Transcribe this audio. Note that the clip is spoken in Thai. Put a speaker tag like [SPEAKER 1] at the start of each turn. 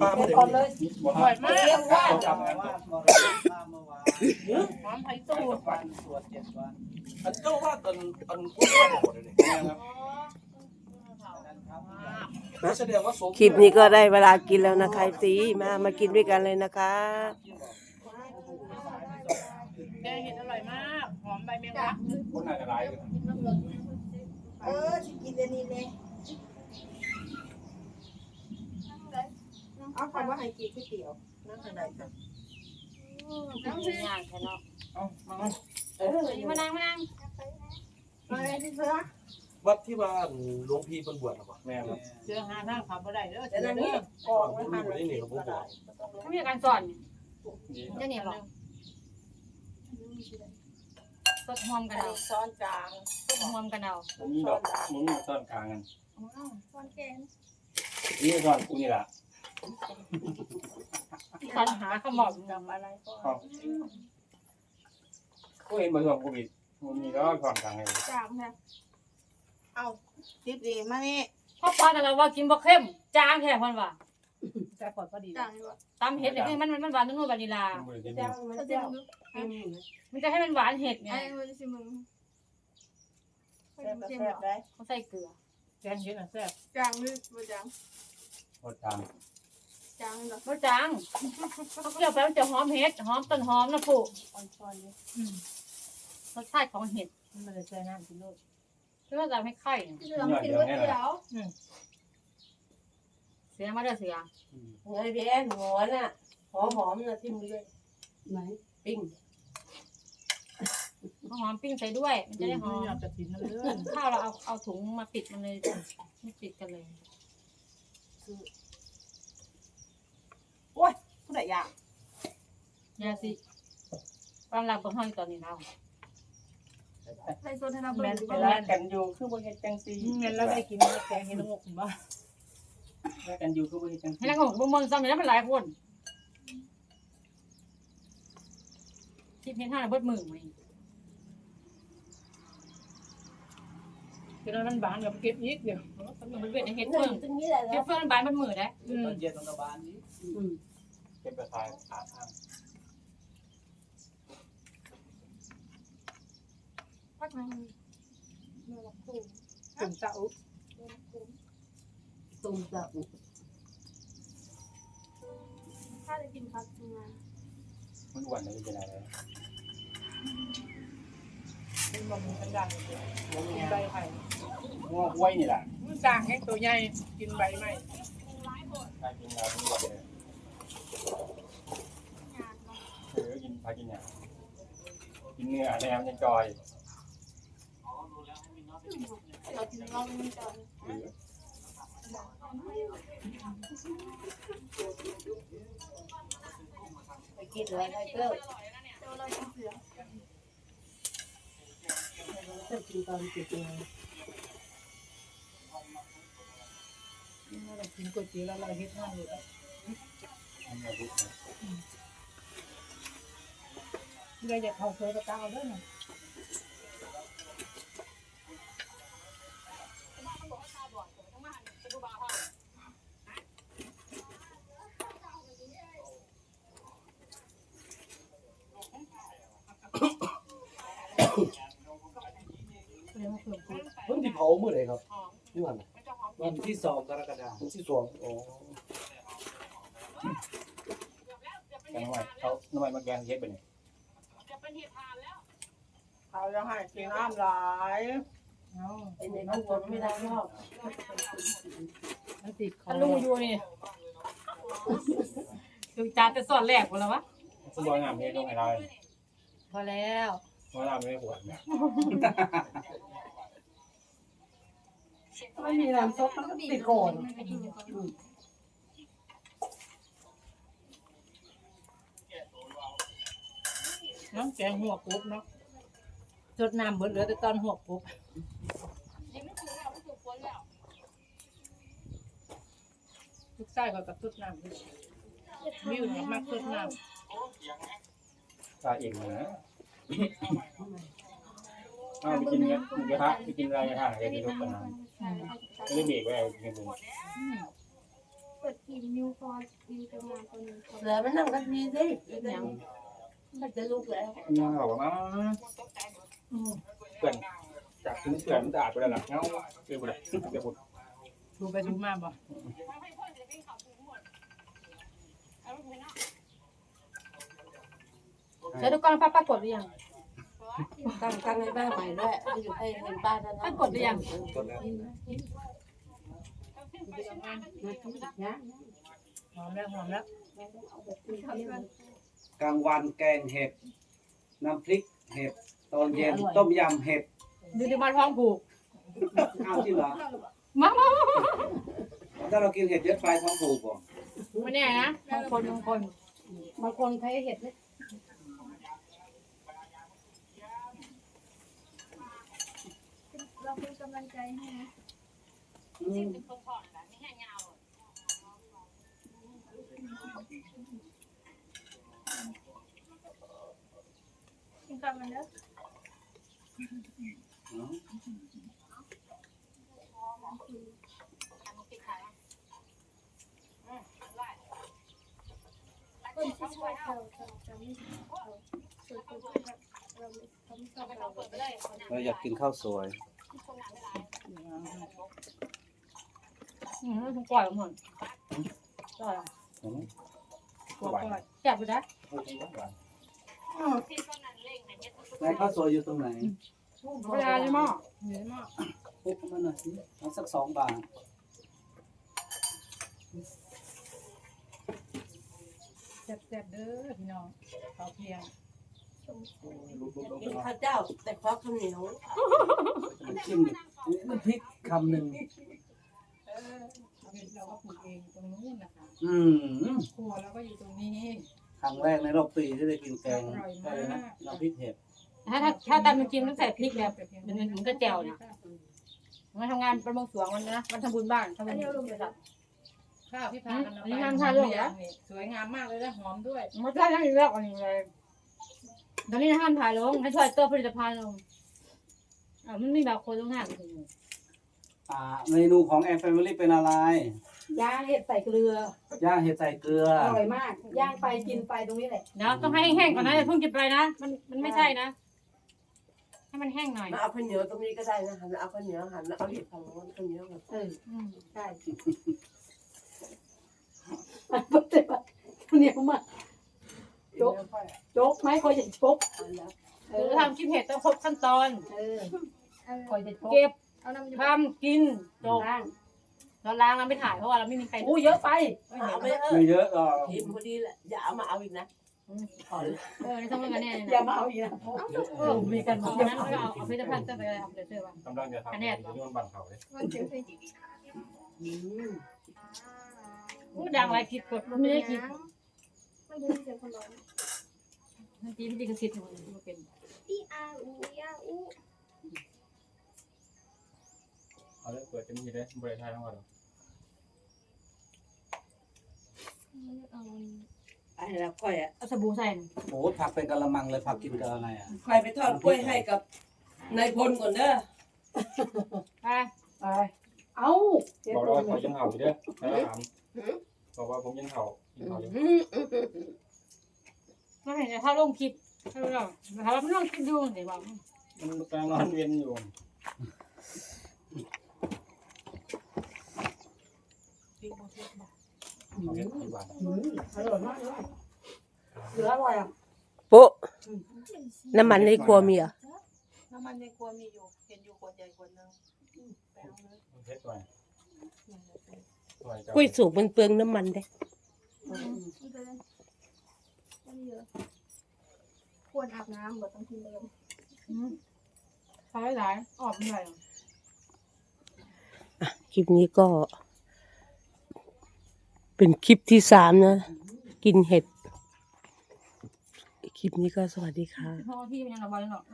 [SPEAKER 1] ปลาไม่ได้
[SPEAKER 2] ก่อเลย
[SPEAKER 3] บ่
[SPEAKER 2] ปล่อยมาก
[SPEAKER 4] เรียกว่าว่ามาเมื่อวาน
[SPEAKER 2] หอมไผ่ตู้
[SPEAKER 4] วันสวดเจ็ดวัน
[SPEAKER 1] อันเจ้าว่าตอันอันกุ้งว่าหมดเลยนี่ย
[SPEAKER 4] นั้นครับ
[SPEAKER 1] นะ
[SPEAKER 5] คลิปนี้ก็ได้เวลากินแล้วนะคะสีมามากินด้วยกันเลยนะคะ
[SPEAKER 2] แกเห็ดอร่อยมาก หอมใบแมงลัก
[SPEAKER 3] คนน่าจะหลายเลย
[SPEAKER 6] เออสิกินอันนี้เลยเอาคำว่า ให้กินก๋วยเตี๋ยวนั่งทางไหนจ้ะ
[SPEAKER 2] ย่างแค่เนาะ
[SPEAKER 3] เอามา
[SPEAKER 6] เออ
[SPEAKER 2] มานั่งมานั่ง
[SPEAKER 6] มาเลยที่เสือ
[SPEAKER 1] วัดที่ว่าหลวงพี่เป็นบวชหรอปะ
[SPEAKER 3] แม่ครับ
[SPEAKER 2] เจอหาทางขับบ่ได้เด้อเจ
[SPEAKER 6] เดี๋ยว
[SPEAKER 2] อ
[SPEAKER 6] นั่ง
[SPEAKER 2] เด้
[SPEAKER 6] นี่
[SPEAKER 2] อก
[SPEAKER 6] อง
[SPEAKER 1] ผม
[SPEAKER 6] ไว้
[SPEAKER 1] มี
[SPEAKER 6] ทาน
[SPEAKER 1] คนนี้หนี่ผมบอก
[SPEAKER 2] ถ้ามีการสอน
[SPEAKER 3] ดี
[SPEAKER 2] จะนี่บ่สดหอมกันเอา
[SPEAKER 6] ซ้อนจาง
[SPEAKER 2] สดหอมกันเอา
[SPEAKER 3] ผมมีดอกมึงมีต้นกลางกัน
[SPEAKER 6] ซ้อนแกง
[SPEAKER 3] นี่ต้นกูนี่ล่ะ
[SPEAKER 2] ปัญหาขมอบ
[SPEAKER 6] กับอะไรก็
[SPEAKER 3] เอากูเห็นบ่ช่วงโควิดมันมีแล้วต้นกลางให้
[SPEAKER 6] จางนะเอาจิบดีมานี่
[SPEAKER 2] พ่อปานเราว่ากินบ่เข้มจางแท้เพิ่นว่าแต่ปอดพอดี
[SPEAKER 6] จางดีกว่า
[SPEAKER 2] ตำเห็ดเนี่ยมันมันมันหวานนุ่มๆวานิลา
[SPEAKER 3] มันบ่ได้กิน
[SPEAKER 6] จางมันจะอืม
[SPEAKER 2] มันจะให้มันหวานเห็ดไง
[SPEAKER 7] ไอ้วันสิมึง
[SPEAKER 6] แซ่บแซ่บได้
[SPEAKER 2] เขาใส่เกลือแกงเห็ดน่ะแซ่บ
[SPEAKER 7] จางหรือบ่จาง
[SPEAKER 3] รสกลาง
[SPEAKER 7] จางเหรอ
[SPEAKER 2] บ่จางเขาเคี่ยวไปมันจะหอมเห็ดหอมต้นหอมนะปู่
[SPEAKER 6] อ่อนๆเลย
[SPEAKER 2] รสชาติของเห็ดมันเลยใส่น้ำกินโลดเพื่อจะให้ไข่
[SPEAKER 7] เหลืองกินก๋วยเตี๋ยว
[SPEAKER 2] เสียมาเด้อเสีย
[SPEAKER 6] ไงพี่แอนหัวน่ะหอมหอมน่ะทิ่มด้วยไหนปิ้ง
[SPEAKER 2] เอาหอมปิ้งใส่ด้วย มันจะได้หอม
[SPEAKER 4] อยากจะกินนั่นเลย
[SPEAKER 2] ข้าวเราเอาเอาถุงมาปิดมันเลย ไม่ปิดกันเลย
[SPEAKER 6] ผู้ใดอยาก
[SPEAKER 2] ยาสิความรักของเฮาตอนนี้เรา
[SPEAKER 7] ใส่โซนให้เราเบิ่
[SPEAKER 4] แม่
[SPEAKER 7] ง
[SPEAKER 4] น
[SPEAKER 7] ดีก
[SPEAKER 4] เว
[SPEAKER 7] ว่า
[SPEAKER 4] ลากันอยู่คือบ่เฮ็ดจังซี่
[SPEAKER 2] เงินเราได้กินแกงเห็ดละงกบ้า
[SPEAKER 4] เวลากันอยู่คือบ่เฮ็ดจัง
[SPEAKER 2] ให้
[SPEAKER 4] ซี่
[SPEAKER 2] ละงกบ่เมืองซ้ำนี่มันหลายคนคิดเห็นท่าเบิดมือไหมคือเรามันบานกับเก็บอีกเดี๋ยวมันเป็นเห็ด
[SPEAKER 6] หนึ่
[SPEAKER 2] เฟื
[SPEAKER 6] ง
[SPEAKER 2] อง
[SPEAKER 6] ตรงนี้แหละ
[SPEAKER 2] เห็ดเฟืองมันบานมันมือได้
[SPEAKER 4] ตอนเย็นตอนตะบานนี้
[SPEAKER 3] เก็บไปขายขาทาง
[SPEAKER 7] พักนึงเมื่อวันคู่
[SPEAKER 2] ตุ่มเจ้า
[SPEAKER 6] ตุ้มจับ
[SPEAKER 7] ถ้าจะกินพักงาน
[SPEAKER 3] มันอ้วนเลยเป็นอะไร
[SPEAKER 2] เป็นบะหมี่กันดังกินใบไผ่
[SPEAKER 3] งัวห้วยนี่แหละ
[SPEAKER 2] มันจางให้ตัวใหญ่กินใบไม้
[SPEAKER 3] ถ้ากินแล้วมันอ้วนเลย
[SPEAKER 7] งานก็
[SPEAKER 3] เออกินพากินเนี่ย กินเนื้อแหนมยังจอย
[SPEAKER 7] เรากินเราไม่จอย
[SPEAKER 3] หรือ
[SPEAKER 6] ไปกินอะไรไทเกอร์
[SPEAKER 7] เดี๋ยวเรากินเสือ
[SPEAKER 6] จะกินตอนกี่ปี
[SPEAKER 2] เรากินก๋วยเตี๋ยวแล้วเราเฮ็ดให้เลย
[SPEAKER 3] มันมาดู
[SPEAKER 2] เราอยากเข้าเคยกระเต้าด้วยนะ
[SPEAKER 1] เพิ่งที่เผาเมื่อไหร่ครับนี่วัน
[SPEAKER 4] วันที่2กรกฎาคม
[SPEAKER 1] วันที่สองอ๋อ
[SPEAKER 3] แกงหน่อยเขาหน่อยมาแกงเฮ็ดไปเนี่ย
[SPEAKER 6] เขาจะให้กินน้ำหลายเป็นในน้ำวนไม่ได้ชอบ
[SPEAKER 2] มันติดคอลูอยู่นี่คือจานแต่สอดแรกหมดแล้ววะ
[SPEAKER 3] สมบูรณ์งามเฮ็ดต้องให้เรา
[SPEAKER 2] พอแล้ว
[SPEAKER 3] เพราะเราไม่ได้ปวดเนี่ย
[SPEAKER 6] ไม่มีน้ำซดมันก็ติดโคน
[SPEAKER 2] น้องแกงหัวกบเนาะจดน้ำเบิดเหลือแต่ตอนหัวกบลูกชายเขากับจดน้ำด้วยมิวเนี่ยมากจดน้
[SPEAKER 3] ตาเองนะเอาไปกินกันหมูกระทะไปกินอะไรกันทานอะไรกินทุกปัญหาำไม่ได้เบรกไว้กินบุญ
[SPEAKER 2] ม
[SPEAKER 7] เปิดทีมนิวฟอร์ทีมจะมาตัวหนึงคน
[SPEAKER 6] เหลือมันนั่งกันทีสิ มันจะลุกแล้ว
[SPEAKER 3] ยังเอามาเปื่อนจากถึงเปื่อนมันจะอาบไปแล้วล่ะเงาเดี๋ยวบุเดี๋ยวบุ
[SPEAKER 2] ดูไปดูมาบ่
[SPEAKER 7] แล้วทุกคนป้าปรากฏหรือยัง
[SPEAKER 6] ตั้งตั้งในบ้านใหม่ด้วยให้อยู่ให้เห็นบ้านนั้น
[SPEAKER 7] ปรากฏหรือยัง
[SPEAKER 1] กดแล้ว
[SPEAKER 2] หอมแล้วหอมแล้ว
[SPEAKER 4] กลางวันแกงเห็ด น้ำพริกเห็ด ตอนเย็นต้มยำเห็ด
[SPEAKER 2] ดูดิมาท้องผูก
[SPEAKER 4] อ้าวจริงเหรอ
[SPEAKER 2] มามา
[SPEAKER 4] ถ้าเรากินเห็ดเยอะไปท้องผูกบ่
[SPEAKER 2] ไม่แน่นะบางคนบางคน
[SPEAKER 6] บางคนใช้เห็ดเนี่ย
[SPEAKER 7] เราเป็นกำลังใจให้นะ
[SPEAKER 4] อืม
[SPEAKER 7] กินกลับมันเด้อ
[SPEAKER 4] เนาะ
[SPEAKER 7] คนที่ชอบเราจะจะไม่ชอบเราส่วนคนที่แบบเราเขาไม่ชอบเรา
[SPEAKER 4] เราอยากกินข้าวสวย
[SPEAKER 2] อืมทุกปล่อยหมดปล่อย
[SPEAKER 3] อืม
[SPEAKER 2] ปล่อยปล่อยจับไปได้
[SPEAKER 4] ไหนข้าวสวยอยู่ตรงไหน
[SPEAKER 2] เวลาเลยมั้งเยอะมาก
[SPEAKER 4] ปุ๊บมันหน่อยสิเอาสักสองบาท
[SPEAKER 2] แซ่บๆเด้อพี่น้องข้าวเพียง
[SPEAKER 6] กินข้าวเจ้า แต่เพราะข้าวเหนียว
[SPEAKER 4] น้ำจิ้มน้ำพริกคำหนึ่ง
[SPEAKER 2] เราก็ปลูกเองตรงนู้นนะคะ
[SPEAKER 4] อืม
[SPEAKER 2] ครัวเราก็อยู่ตรงนี้
[SPEAKER 4] ครั้งแรกในรอบปีที่ได้กินแกงอะไรนะน้ำพริกเห็ด
[SPEAKER 2] ถ้าถ้าถ้าตามจริงต้องใส่พริกแบบมันมันก็แจ่วนะมันทำงานประมงสวงวันนะวันทำบุญบ้านทำบุญบริษัท
[SPEAKER 8] ข้าวที่พากัน
[SPEAKER 2] อันนี้งานถ่ายรูปเหรอ
[SPEAKER 8] สวยงามมากเลยนะหอมด้วย
[SPEAKER 2] มันได้ทั้งอีกแล้วอันนี้เลยตอนนี้ห้ามถ่ายลงให้ช่วยตัวผลิตภัณฑ์ลงอ่ามันมีแบบคนลงห้าม
[SPEAKER 4] อ่าเมนูของแอนแฟมิลี่เป็นอะไร
[SPEAKER 6] ย่างเห็ดใส่เกลือ
[SPEAKER 4] ย่างเห็ดใส่เกลือ
[SPEAKER 6] อร่อยมาก ย่างไปกินไปตรงนี้แหละ
[SPEAKER 2] เดี๋ยวต้องให้แห้งก่อนนะอย่าเพิ่งกินไปนะ มันมันไม่ใช่นะ ให้มันแห้งหน่อย
[SPEAKER 6] มาเอาข้าวเหนียวตรงนี้ก็ได้นะหันเอาข้าวเหนียวหันแล้วเอาเห็ดฝั่งโน้นข้าวเหนียวเออ
[SPEAKER 2] อืม
[SPEAKER 6] ใช่มันก็จะข้าวเหนียวมากโจ๊กโจ๊กไหมคอยจะโจ๊กเอ
[SPEAKER 2] คือ
[SPEAKER 6] อ
[SPEAKER 2] ทำคลิปเห็ดต้องครบขั้นตอน
[SPEAKER 6] เออ
[SPEAKER 7] เออ
[SPEAKER 6] คอยจะโจ๊ก
[SPEAKER 2] เก็บ
[SPEAKER 7] เอาน้ำยา
[SPEAKER 2] ทำกินจบ
[SPEAKER 6] ล้าง
[SPEAKER 2] เราล้างเราไม่ถ่ายเพราะว่าเราไม่มีใคร
[SPEAKER 6] อู้เยอะไปเอาไปเออ
[SPEAKER 4] ไม่เยอะหรอก
[SPEAKER 6] ทีมพอดีแหละอย่าเอามาเอาอีกนะ ขอเลย
[SPEAKER 2] เออในสมัยกันเนี่ย
[SPEAKER 6] อย่ามาเอาอีกนะ
[SPEAKER 2] เออมีกันบอกนั้นก็เอาเอาผลิตภัณฑ์จะไปอะไรเอาไปเสื้อป่ะ
[SPEAKER 3] กำลังจะทำอยู่ที่มันบังเขาเลย
[SPEAKER 7] มันเสียงเพลง
[SPEAKER 6] อืม
[SPEAKER 2] พูดดังอะไรคิดกดไม่ได้คิด
[SPEAKER 7] มันจะเสียงคนร้อง
[SPEAKER 2] บางทีไม่ได้กระสิทธิ์มันเป็น
[SPEAKER 7] อีอาอูยาอู
[SPEAKER 3] เอาเลยเปิดเต็มที่เลยบริษัททั้งหมด
[SPEAKER 7] เอา
[SPEAKER 6] ไอ้เราค่อยอะ
[SPEAKER 2] เอาสบู่ใส่
[SPEAKER 4] โอ้โหผักเป็นกะละมังเลยผักกินกับอะไรอะ
[SPEAKER 6] ค่อยไปทอดกล้วยให้กับนายพลก่อนเด้อ
[SPEAKER 2] ไป
[SPEAKER 6] ไปเอา
[SPEAKER 3] บอกว่าเขายังเห่าอยู่เด้อแล้วถามบอกว่าผมยังเห่ายังเห่าอยู่
[SPEAKER 6] อืมอืมอืม
[SPEAKER 2] ไม่เห็นถ้าลงคลิปถ้าเราถ้าเราไม่ลงคลิปดูเดี๋ยวบอก
[SPEAKER 3] มันกำลังนอนเวียนอยู่ เอาเห็ดที่บ้าน
[SPEAKER 6] อืมอร่อยมากเลยเหลืออร่อยอะ
[SPEAKER 5] ปุ๊น้ำมันในครัวมีเหรอ
[SPEAKER 8] น้ำมันในครัวมีอยู่ เห็นอยู่ขวดใหญ่ขวดนึงไปเอาเลย
[SPEAKER 3] เห็ดหน่อยหน่อย
[SPEAKER 5] กุ้ยสุกมันเปลืองน้ำมันเด้
[SPEAKER 7] อีกเลยอันนี้เยอะควรอาบน้ำบ่ต้องกินเลย
[SPEAKER 2] ใช้หลายออกหน่อย
[SPEAKER 5] คลิปนี้ก็ เป็นคลิปที่สามนะ กินเห็ด คลิปนี้ก็สวัสดีค่ะ
[SPEAKER 2] พราะที่มันยังระบายหรอก